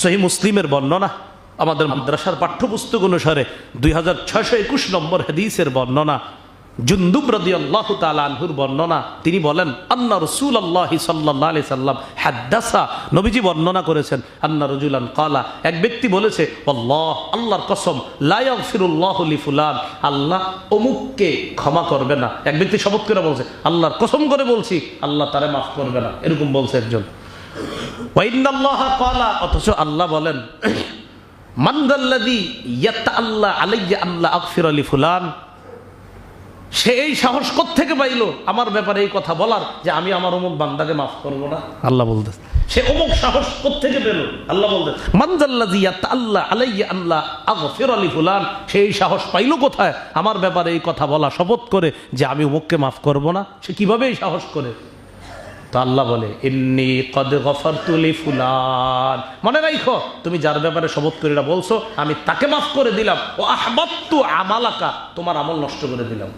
সহি মুসলিমের বর্ণনা। আমাদের মাদ্রাসার পাঠ্যপুস্তক অনুসারে দুই হাজার ছয়শো একুশ নম্বর হাদিসের বর্ণনা, জুন্দুব আল্লাহ বর্ণনা, তিনি বলেন, আন্না রসুল আল্লাহ সাল্লাহ আলি সাল্লাম নবীজি বর্ণনা করেছেন, আন্না রজুলান কালা এক ব্যক্তি বলেছে, আল্লাহ, আল্লাহর কসম লায়ক ফিরুল্লাহ ফুলান আল্লাহ অমুককে ক্ষমা করবে না। এক ব্যক্তি শপথ করে বলছে, আল্লাহর কসম করে বলছি, আল্লাহ তারে মাফ করবে না। এরকম বলছে একজন। অথচ আল্লাহ বলেন মান্দাল্লাদি ইয়াত্তা আল্লাহ আলাইয়া আল্লাহ আকফির আলী ফুলান? সে এই সাহস থেকে পাইল? আমার ব্যাপারে এই কথা বলার যে আমি আমার অমুক বান্দাকে মাফ করব না। আল্লাহ বলতে সে অমুক সাহস থেকে পেল? আল্লাহ বলতে মানজাল্লাজি আল্লাহ আলাইয়া আল্লাহ আগফির আলী ফুলান? সে এই সাহস পাইল কোথায়? আমার ব্যাপারে এই কথা বলা শপথ করে যে আমি অমুককে মাফ করব না। সে কীভাবে এই সাহস করে? তো আল্লাহ বলে, ইন্নি কদ গফর তুলি ফুলান। মনে রাখো তুমি যার ব্যাপারে শপথ বলছো, আমি তাকে মাফ করে দিলাম। ও আহবাত্তু আমালাকা, তোমার আমল নষ্ট করে দিলাম।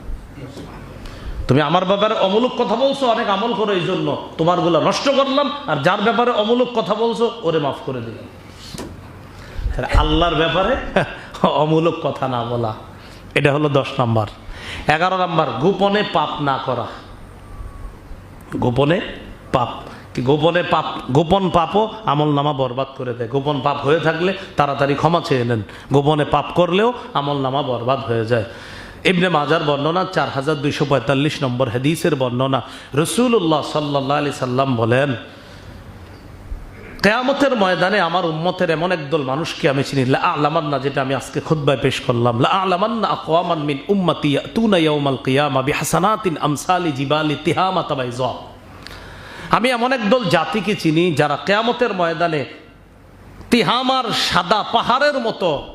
তুমি আমার ব্যাপারে অমূলক কথা বলছো, অনেক আমল করো এই জন্য। তোমারগুলা নষ্ট করলাম, আর যার ব্যাপারে অমূলক কথা বলছো, ওরে মাফ করে দিলাম। আল্লাহর ব্যাপারে অমূলক কথা না বলা, এটা হলো দশ নাম্বার। এগারো নাম্বার, গোপনে পাপ না করা। গোপনে পাপ। গোপনে পাপ, গোপন পাপও আমল নামা বরবাদ করে দেয়। গোপন পাপ হয়ে থাকলে তাড়াতাড়ি ক্ষমা চেয়ে নেন। গোপনে পাপ করলেও আমল নামা বরবাদ হয়ে যায়। ইবনে মাজার বর্ণনা চার হাজার দুইশো পঁয়তাল্লিশ নম্বর হাদিসের বর্ণনা। রসুল্লাহ সাল্লাহ আলি সাল্লাম বলেন, কেয়ামতের ময়দানে আমার উম্মতের এমন একদল মানুষকে আমি চিনি। আলামান্না, যেটা আমি আজকে খুদ্বায় পেশ করলাম। আলামান্না আকওয়ামান মিন উম্মতি ইয়াতুনা ইয়াউমাল কিয়ামা বিহাসানাতিন আমসালি জিবালি তিহামা আমি এমন একদল জাতিকে চিনি যারা কেয়ামতের ময়দানে তিহামার সাদা পাহাড়ের মতো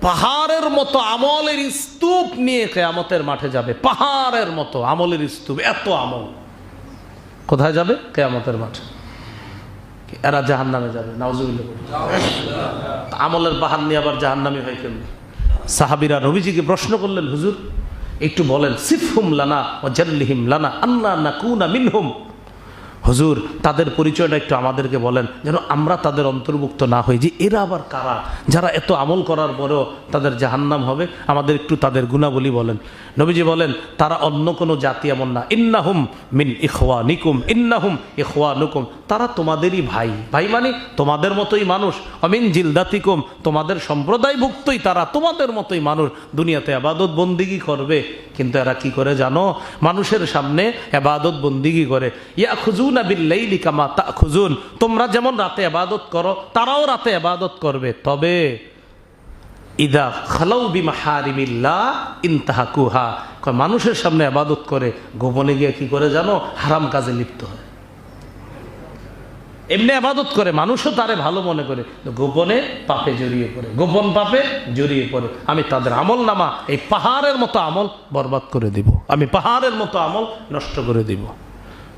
পাহাড়ের মতো আমলের স্তূপ নিয়ে কেয়ামতের মাঠে যাবে। পাহাড়ের মতো আমলের স্তূপ, এত আমল। কোথায় যাবে? কেয়ামতের মাঠে। এরা জাহান নামে যাবে আমলের পাহাড় নিয়ে আবার জাহান নামে হয় কেমনি? সাহাবিরা নবীজিকে প্রশ্ন করলেন, হুজুর একটু বলেন সিফহুম লানা ও জাল্লিহিম লানা আন্না না কুনা মিনহুম। হুজুর, তাদের পরিচয়টা একটু আমাদেরকে বলেন, যেন আমরা তাদের অন্তর্ভুক্ত না হই যে এরা আবার কারা? যারা এত আমল করার পরেও তাদের জাহান্নাম হবে, আমাদের একটু তাদের গুণাবলী বলেন। নবীজি বলেন, তারা অন্য কোনো জাতি এমন না। ইন্নাহুম মিন ইখওয়া নিকুম ইন্নাহুম ইখওয়া নুকুম তারা তোমাদেরই ভাই। ভাই মানে তোমাদের মতোই মানুষ। অমিন জিলদাতিকুম, তোমাদের সম্প্রদায়ভুক্তই তারা, তোমাদের মতোই মানুষ। দুনিয়াতে আবাদত বন্দিগি করবে, কিন্তু এরা কি করে জানো? মানুষের সামনে আবাদত বন্দিগি করে। ইয়া খুজুন আবিল্লাইলি কামা তা খুজুন তোমরা যেমন রাতে আবাদত করো, তারাও রাতে আবাদত করবে। তবে মানুষের সামনে আবাদত করে, গোপনে গিয়ে কি করে জানো? হারাম কাজে লিপ্ত হয়। এমনি আবাদত করে, মানুষও তারে ভালো মনে করে। গোপনে পাপে জড়িয়ে পড়ে, গোপন পাপে জড়িয়ে পড়ে। আমি তাদের আমল নামা, এই পাহাড়ের মতো আমল বরবাদ করে দিব। আমি পাহাড়ের মতো আমল নষ্ট করে দিব।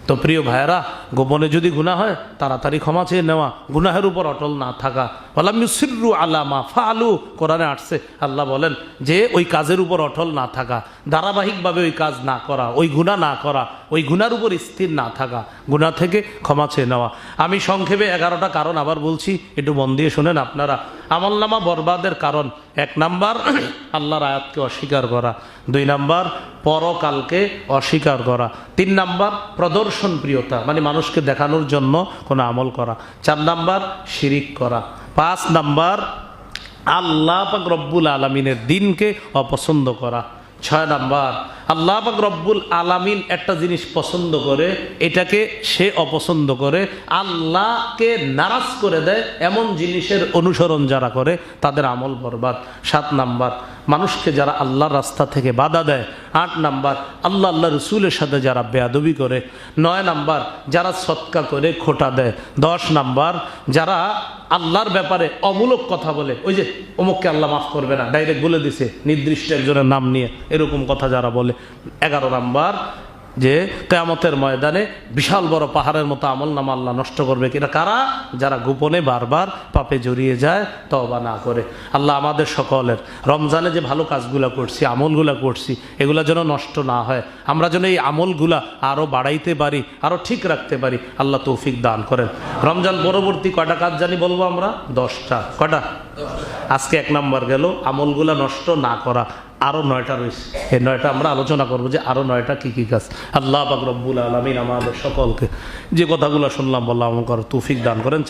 তো প্রিয় ভাইয়েরা, গোপনে যদি গুণা হয়, তাড়াতাড়ি ক্ষমা চেয়ে নেওয়া গুনাহের উপর অটল না থাকা। আলামিসিরু আলামা ফালু কোরআনে আসছে, আল্লাহ বলেন যে ওই কাজের উপর অটল না থাকা, ধারাবাহিকভাবে ওই কাজ না করা, ওই গুণা না করা, ওই গুনার উপর স্থির না থাকা গুণা থেকে ক্ষমা চেয়ে নেওয়া। আমি সংক্ষেপে এগারোটা কারণ আবার বলছি, একটু মন দিয়ে শোনেন আপনারা। আমলনামা বরবাদের কারণ। এক নাম্বার, আল্লাহর আয়াতকে অস্বীকার করা। দুই নাম্বার, পরকালকে অস্বীকার করা। তিন নাম্বার প্রদর্শন প্রিয়তা মানে মানুষকে দেখানোর জন্য কোনো আমল করা। চার নাম্বার, শিরিক করা। পাঁচ নাম্বার, আল্লাহ পাক রব্বুল আলমিনের দিনকে অপছন্দ করা। ছয় নাম্বার, আল্লাহ পাক রব্বুল আলামিন একটা জিনিস পছন্দ করে, এটাকে সে অপছন্দ করে, আল্লাহকে নারাজ করে দেয় এমন জিনিসের অনুসরণ যারা করে, তাদের আমল বরবাদ। সাত নাম্বার, মানুষকে যারা আল্লাহর রাস্তা থেকে বাধা দেয় আট নাম্বার, আল্লাহ আল্লাহ রসুলের সাথে যারা বেয়াদবি করে, নয় নাম্বার, যারা সৎকা করে খোটা দেয়, দশ নাম্বার, যারা আল্লাহর ব্যাপারে অমূলক কথা বলে, ওই যে অমুককে আল্লাহ মাফ করবে না, ডাইরেক্ট বলে দিছে, নির্দিষ্ট একজনের নাম নিয়ে, এরকম কথা যারা বলে। এগারো নাম্বার যে কেয়ামতের ময়দানে বিশাল বড় পাহাড়ের মতো আমল নামা আল্লাহ নষ্ট করবে কিনা কারা? যারা গোপনে বারবার পাপে জড়িয়ে যায় তবা না করে। আল্লাহ আমাদের সকলের রমজানে যে ভালো কাজগুলা করছি, আমলগুলা করছি, এগুলা যেন নষ্ট না হয়। আমরা যেন এই আমলগুলা আরও বাড়াইতে পারি আরও ঠিক রাখতে পারি, আল্লাহ তৌফিক দান করেন। রমজান পরবর্তী কটা কাজ জানি বলব আমরা? দশটা। কটা? আজকে এক নম্বর গেল, আমলগুলা নষ্ট না করা। আরও নয়টা রয়েছে। এই নয়টা আমরা আলোচনা করব যে আরও নয়টা কী কী কাজ। আল্লাহ পাক আলমিন আমাদের সকলকে যে কথাগুলো শুনলাম বললাম আমার তুফিক দান করেন।